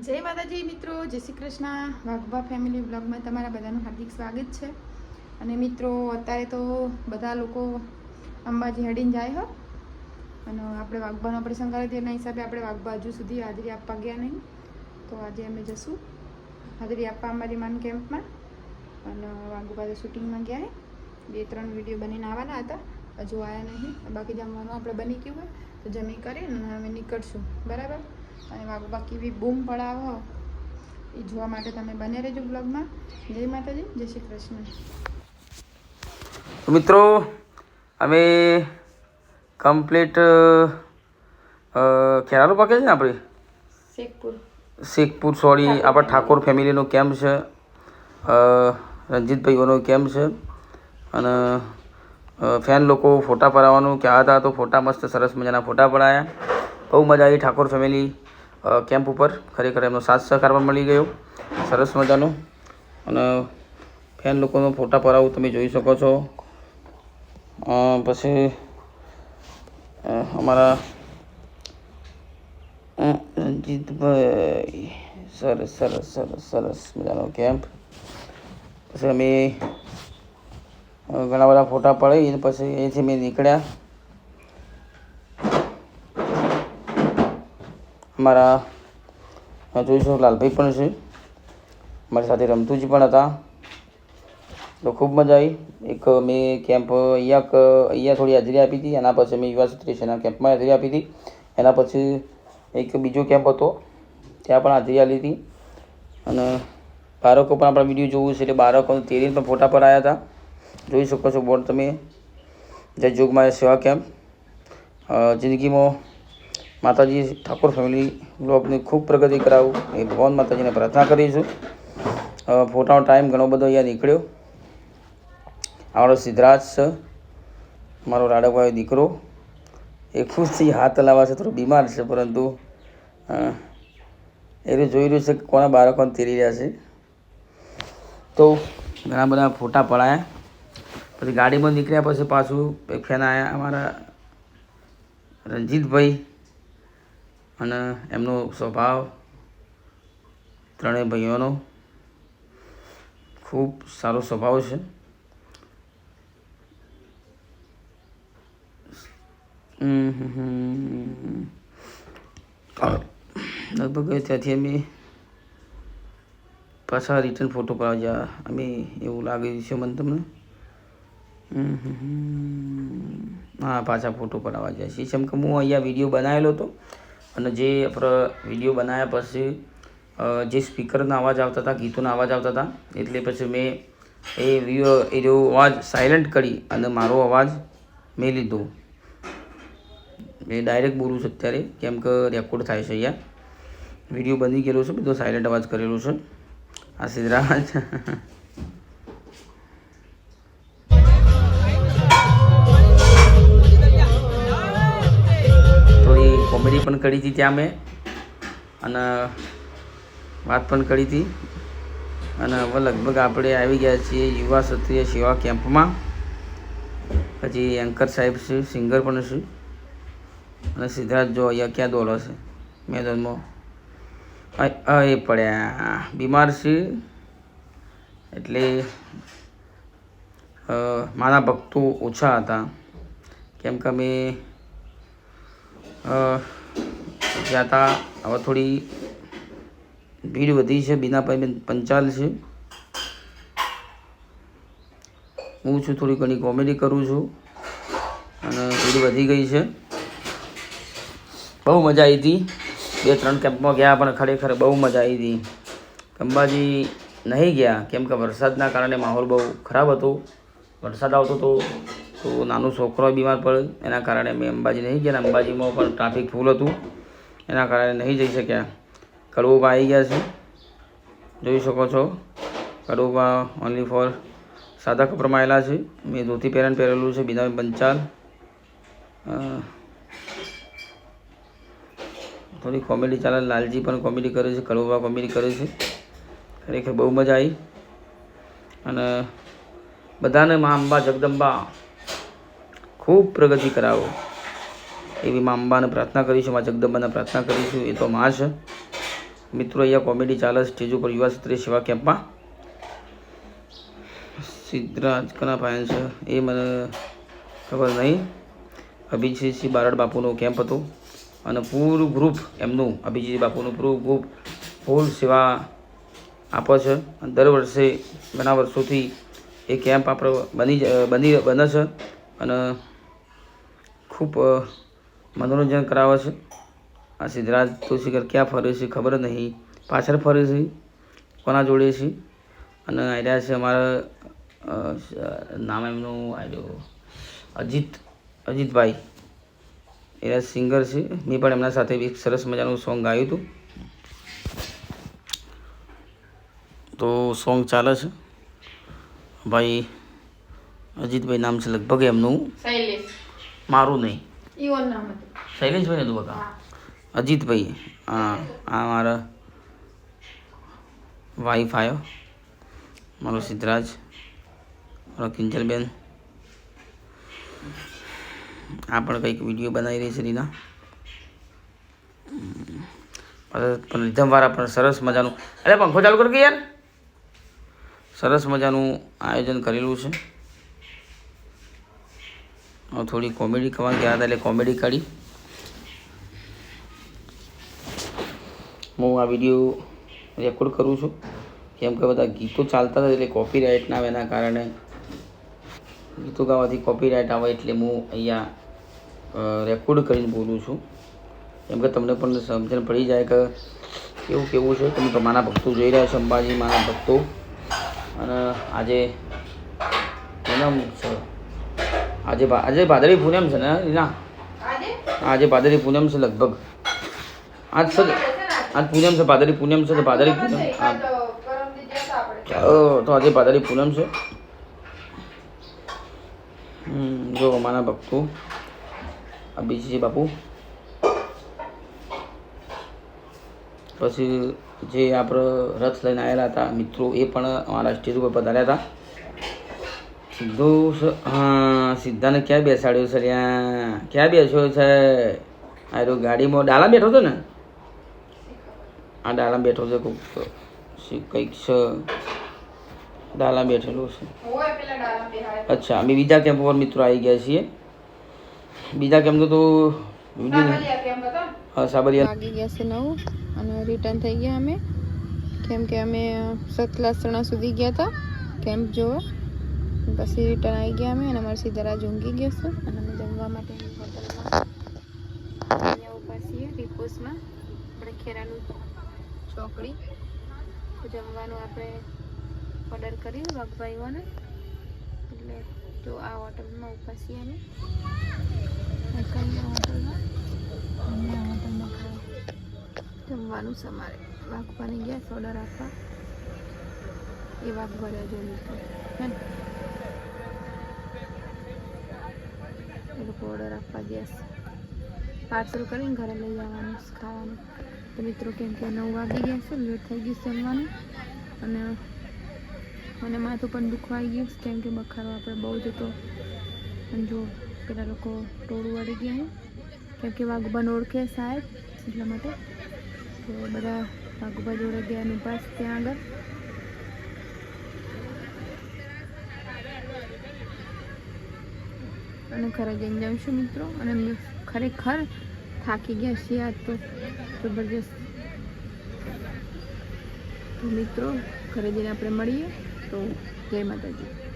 જય માતાજી મિત્રો, જય શ્રી કૃષ્ણ. વાઘબા ફેમિલી બ્લોગમાં તમારા બધાનું હાર્દિક સ્વાગત છે. અને મિત્રો, અત્યારે તો બધા લોકો અંબાજી હડીને જાય હો. અને આપણે વાઘબાનો પ્રસંગ કરે તેના હિસાબે આપણે વાઘબા હજુ સુધી હાજરી આપવા ગયા નહીં. તો આજે અમે જશું હાજરી આપવા અંબાજી માન કેમ્પમાં. અને વાઘબા તો શૂટિંગમાં ગયા બે, ત્રણ વીડિયો બનીને આવવાના હતા. હજુ આવ્યા નહીં. બાકી જમવાનું આપણે બની ગયું હોય તો જમી કરીને અમે નીકળશું. બરાબર? અને વાઘબા કેવી બૂમ પડાવો. એ જોવા માટે તમે બને રહેજો બ્લોગમાં. જય માતાજી જય શ્રી કૃષ્ણ. મિત્રો અમે કમ્પ્લીટ ખેરાલુ પાકે છે ને આપણે? શેખપુર. શેખપુર સોરી આપણા ઠાકોર ફેમિલીનો કેમ્પ છે. રણજીતભાઈઓનો કેમ્પ છે. અને ફેન લોકો ફોટા પડાવવાનું કહેતા હતા તો ફોટા મસ્ત સરસ મજાના ફોટા પડાયા. બહુ મજા આવી ઠાકોર ફેમિલી કેમ્પ ઉપર ખરેખર એમનો સાથ સહકાર પણ મળી ગયો. સરસ મજાનો. અને ફેન લોકોનો ફોટા પડાવું તમે જોઈ શકો છો. પછી અમારા અ, રંજીતભાઈ સરસ સરસ સરસ સરસ મજાનો કેમ્પ. પછી અમે ઘણા બધા ફોટા પડી પછી અહીંથી અમે નીકળ્યા. અમારા અ, જોઈશું લાલભાઈ પણ છે. મારી સાથે રમતુજી પણ હતા. તો ખૂબ મજા આવી. એક મેં કેમ્પ અહીંયા અહીંયા થોડી હાજરી આપી હતી. એના પછી મેં યુવા ક્ષત્રિય કેમ્પમાં હાજરી આપી હતી. એના પછી એક બીજો કેમ્પ હતો. ત્યાં પણ હાજરી આપી હતી. અને બાળકો પણ આપણા વીડિયો જોવું છે એટલે બાળકો તેરીને પણ ફોટા પર આવ્યા હતા. જોઈ શકો છો બોર્ડ તમે. જય જોગમાયા સેવા કેમ્પ જિંદગીમાં માતાજી ઠાકોર ફેમિલી બ્લોગની ખૂબ પ્રગતિ કરાવું. એ ભગવાન માતાજીને પ્રાર્થના કરીશું ફોટાનો ટાઈમ ઘણો બધો અહીંયા નીકળ્યો. આપણો સિદ્ધરાજ છે મારો રાડકભાઈ દીકરો. એ ખુશથી હાથ હલાવવા છે, થોડો બીમાર છે, પરંતુ એ જોઈ રહ્યું છે કે કોના બાળકોને તેરી રહ્યા છે. તો ઘણા બધા ફોટા પડાયા. પછી ગાડીમાં નીકળ્યા પછી પાછું એક ફેન આવ્યા અમારા રંજીતભાઈ અને એમનો સ્વભાવ ત્રણેય ભાઈઓનો ખૂબ સારો સ્વભાવ છે. લગભગ ત્યાંથી અમે પાછા રિટર્ન ફોટો પાડવા ગયા અમે એવું લાગે છે મને તમને. હા, પાછા ફોટો પડાવવા જાય છે જેમ કે હું અહીંયા વીડિયો બનાવેલો હતો અને જે આપણે વીડિયો બનાવ્યા પછી જે સ્પીકરના અવાજ આવતા હતા, ગીતોના અવાજ આવતા હતા, એટલે પછી મેં એ વીડિયો એ જો અવાજ સાયલન્ટ કરી અને મારો અવાજ મેં લીધો. મેં ડાયરેક્ટ બોલું છું અત્યારે, કેમ કે રેકોર્ડ થાય છે અહીંયા. વીડિયો બની ગયેલો છે, બધો સાયલન્ટ અવાજ કરેલો છે. આ સિદ્ધરાજ કોમેડી પણ કરી હતી ત્યાં મેં. અને વાત પણ કરી હતી. અને હવે લગભગ આપણે આવી ગયા છીએ યુવા ક્ષત્રિય સેવા કેમ્પમાં. પછી એન્કર સાહેબ છે, સિંગર પણ છે. અને સિદ્ધાર્થ જો અહીંયા ક્યાં દોડો છે? મેદાનમાં એ પડ્યા. બીમાર છે. એટલે મારા ભક્તો ઓછા હતા. કેમ કે અમે ગયા હતા હવે થોડી ભીડ વધી છે બીનાભાઈ પંચાલ છે. હું છું, થોડી ઘણી કોમેડી કરું છું અને ભીડ વધી ગઈ છે. બહુ મજા આવી હતી બે, ત્રણ કેમ્પમાં ગયા પણ ખરેખર બહુ મજા આવી હતી અંબાજી નહીં ગયા, કેમ કે વરસાદના કારણે માહોલ બહુ ખરાબ હતો. વરસાદ આવતો હતો તો નાનો છોકરો બીમાર પડે એના કારણે અમે અંબાજી નહીં ગયા અંબાજીમાં પણ ટ્રાફિક ફૂલ હતું. એના કારણે નહીં જઈ શક્યા. કડવોબા આવી ગયા છે. જોઈ શકો છો. કડવુબા ઓનલી ફોર સાદા કપડામાં આવેલા છે. મેં ધોતી પહેરણ પહેરેલું છે. બીના પંચાલ થોડી કોમેડી ચાલે. લાલજી પણ કોમેડી કરે છે. કડવુબા કોમેડી કરે છે. ખરેખર બહુ મજા આવી. અને બધાને મા અંબા, જગદંબા ખૂબ પ્રગતિ કરાવો. એવી મા અંબાને પ્રાર્થના કરીશું મા જગદંબાને પ્રાર્થના કરીશું એ તો મા છે. મિત્રો, અહીંયા કોમેડી ચાલે સ્ટેજ ઉપર યુવા સ્ત્રી સેવા કેમ્પમાં. સિદ્ધરાજ કના પાયન છે, એ મને ખબર નહીં. અભિજીતસિંહ બારડ બાપુનો કેમ્પ હતો અને પૂરું ગ્રુપ એમનું અભિજીત બાપુનું પૂરું ગ્રુપ ફૂલ સેવા આપે છે. દર વર્ષે ઘણા વર્ષોથી એ કેમ્પ આપણો બની બની, બને છે. અને ખૂબ મનોરંજન કરાવે છે. આ સિદ્ધરાજ તુલસીકર ક્યાં ફરે છે ખબર નહીં. પાછળ ફરે છે. કોના જોડે છે? અને આવ્યા છે અમારા નામ એમનું આવ્યો અજીત, અજીતભાઈ. એ સિંગર છે. મેં પણ એમના સાથે એક સરસ મજાનું સોંગ ગાયું હતું. તો સોંગ ચાલે છે. ભાઈ, અજીતભાઈ નામ છે લગભગ એમનું. શૈલેષ. મારું નહીં. શૈલેષભાઈ હતું બકા. અજીતભાઈ. હા આ મારા વાઈફ આવ્યો મારો સિદ્ધરાજ. મારો કિંજલબેન. આ પણ કંઈક વીડિયો બનાવી રહી છે રીના. પણ રીધમવાળા પણ સરસ મજાનું. અરે પંખો ચાલુ કરી કે યાર. સરસ મજાનું આયોજન કરેલું છે. થોડી કોમેડી કરવા ગયા હતા એટલે કોમેડી કાઢી. હું આ વીડિયો રેકોર્ડ કરું છું. કેમ કે બધા ગીતો ચાલતા હતા એટલે કોપીરાઇટ ના આવે એના કારણે ગીતો ગાવાથી કોપીરાઇટ આવે એટલે હું અહીંયા રેકોર્ડ કરીને બોલું છું. કેમ કે તમને પણ સમજણ પડી જાય કે કેવું કેવું છે. તમે માના ભક્તો જોઈ રહ્યા છો, અંબાજી મારા ભક્તો. અને આજે એના આજે આજે ભાદરવી પૂનમ છે ને રીના આજે? ભાદરવી પૂનમ છે લગભગ. આજ છે આજ પૂનમ છે ભાદરવી પૂનમ છે તો ભાદરવી પૂનમ તો આજે ભાદરવી પૂનમ છે. જો અમારા ભક્તો આ બીજી છે બાપુ. પછી જે આપણે રથ લઈને આવેલા હતા મિત્રો એ પણ અમારા સ્ટેજ ઉપર પધાર્યા હતા. સિદ્ધુ હા સિદ્ધાને ક્યાં બેસાડ્યો છે ત્યાં ક્યાં બેસ્યો છે? આ રહ્યો ગાડીમાં. ડાલા બેઠો હતો ને? આ ડાલા બેઠો છે કોક કંઈક છે. ડાલા બેઠેલો છે. હોય પેલા ડાલા બેહાડે. અચ્છા અમે બીજા કેમ્પ પર મિત્રો આવી ગયા છીએ. બીજા કેમ્પ તો હા સાબરિયા. લાગી ગયા છે નવું અને રિટર્ન થઈ ગયા અમે. કેમ કે અમે સતલાસણા સુધી ગયા હતા. કેમ્પ જોવા. પછી રિટર્ન આવી ગયા અમે અને મળશી સિદ્ધરાજ ઊંઘી ગયો છે અને અમે જમવા માટે હોટલમાં ઊભા છીએ રિપોસમાં આપણે ખેરાનું ચોકડી. તો જમવાનું આપણે ઓર્ડર કર્યું વાઘભાઈઓને એટલે તો આ હોટલમાં ઊભા છીએ અમે. હોટલમાં? હોટલમાં જમવાનું છે અમારે ગયા ગેસ ઓર્ડર આપવા. એ વાઘ ભર્યા મિત્રો હે લોકો ઓર્ડર આપવા ગેસ પાર્સલ કરીને ઘરે લઈ જવાનું ખાવાનું. તો મિત્રો કેમ કે નવ વાગી ગયા છે લેટ થઈ ગયું છે જમવાનું. અને મને માથું પણ દુખવાઈ ગયું છે, કેમ કે બખારો આપણે બહુ જ હતો. અને જો પેલા લોકો ટોળું વાળી ગયા છે, કેમ કે વાઘુબાને ઓળખે સાહેબ એટલા માટે. તો બધા વાઘુબા જોડે ગયા અને બસ ત્યાં આગળ. અને ઘરે જઈને જમશું મિત્રો? અને ખરેખર થાકી ગયા છીએ આજ તો. જબરજસ્ત. તો મિત્રો ઘરે જઈને આપણે મળીએ, તો જય માતાજી.